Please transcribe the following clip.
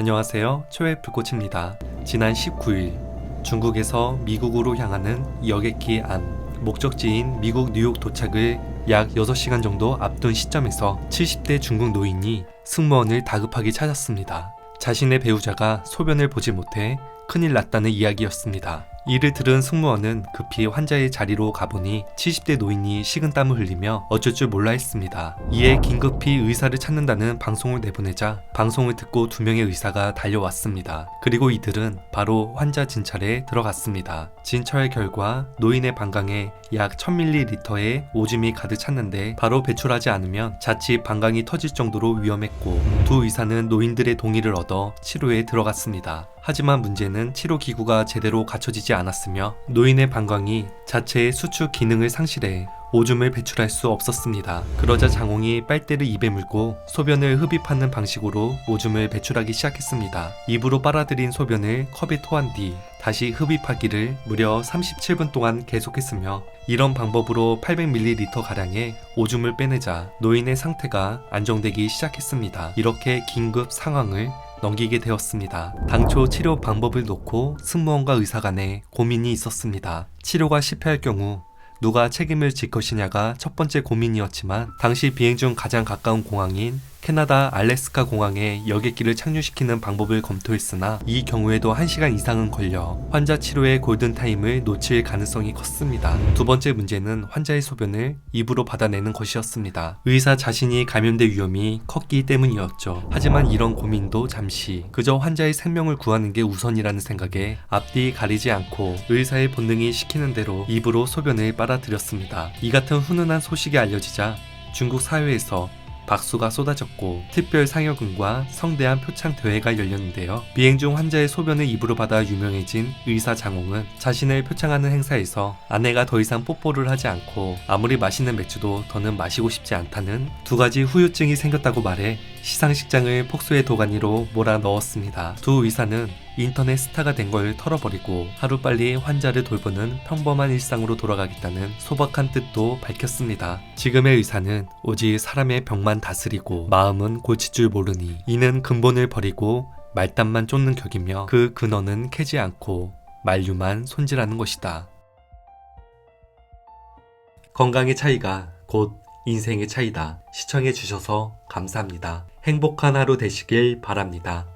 안녕하세요. 초회 불꽃입니다. 지난 19일 중국에서 미국으로 향하는 여객기 안 목적지인 미국 뉴욕 도착을 약 6시간 정도 앞둔 시점에서 70대 중국 노인이 승무원을 다급하게 찾았습니다. 자신의 배우자가 소변을 보지 못해 큰일 났다는 이야기였습니다. 이를 들은 승무원은 급히 환자의 자리로 가보니 70대 노인이 식은땀을 흘리며 어쩔 줄 몰라 했습니다. 이에 긴급히 의사를 찾는다는 방송을 내보내자 방송을 듣고 두 명의 의사가 달려왔습니다. 그리고 이들은 바로 환자 진찰에 들어갔습니다. 진찰 결과 노인의 방광에 약 1000ml의 오줌이 가득 찼는데 바로 배출하지 않으면 자칫 방광이 터질 정도로 위험했고 두 의사는 노인들의 동의를 얻어 치료에 들어갔습니다. 하지만 문제는 치료 기구가 제대로 갖춰지지 않았으며 노인의 방광이 자체의 수축 기능을 상실해 오줌을 배출할 수 없었습니다. 그러자 장홍이 빨대를 입에 물고 소변을 흡입하는 방식으로 오줌을 배출하기 시작했습니다. 입으로 빨아들인 소변을 컵에 토한 뒤 다시 흡입하기를 무려 37분 동안 계속했으며 이런 방법으로 800ml 가량의 오줌을 빼내자 노인의 상태가 안정되기 시작했습니다. 이렇게 긴급 상황을 넘기게 되었습니다. 당초 치료 방법을 놓고 승무원과 의사 간에 고민이 있었습니다. 치료가 실패할 경우 누가 책임을 질 것이냐가 첫 번째 고민이었지만 당시 비행 중 가장 가까운 공항인 캐나다 알래스카 공항에 여객기를 착륙시키는 방법을 검토했으나 이 경우에도 1시간 이상은 걸려 환자 치료의 골든타임을 놓칠 가능성이 컸습니다. 두 번째 문제는 환자의 소변을 입으로 받아내는 것이었습니다. 의사 자신이 감염될 위험이 컸기 때문이었죠. 하지만 이런 고민도 잠시 그저 환자의 생명을 구하는 게 우선이라는 생각에 앞뒤 가리지 않고 의사의 본능이 시키는 대로 입으로 소변을 빨아들였습니다. 이 같은 훈훈한 소식이 알려지자 중국 사회에서 박수가 쏟아졌고 특별 상여금과 성대한 표창 대회가 열렸는데요. 비행 중 환자의 소변을 입으로 받아 유명해진 의사 장홍은 자신을 표창하는 행사에서 아내가 더 이상 뽀뽀를 하지 않고 아무리 맛있는 맥주도 더는 마시고 싶지 않다는 두 가지 후유증이 생겼다고 말해 시상식장을 폭소의 도가니로 몰아 넣었습니다. 두 의사는 인터넷 스타가 된 걸 털어버리고 하루빨리 환자를 돌보는 평범한 일상으로 돌아가겠다는 소박한 뜻도 밝혔습니다. 지금의 의사는 오직 사람의 병만 다스리고 마음은 고칠 줄 모르니 이는 근본을 버리고 말단만 쫓는 격이며 그 근원은 캐지 않고 만류만 손질하는 것이다. 건강의 차이가 곧 인생의 차이다. 시청해 주셔서 감사합니다. 행복한 하루 되시길 바랍니다.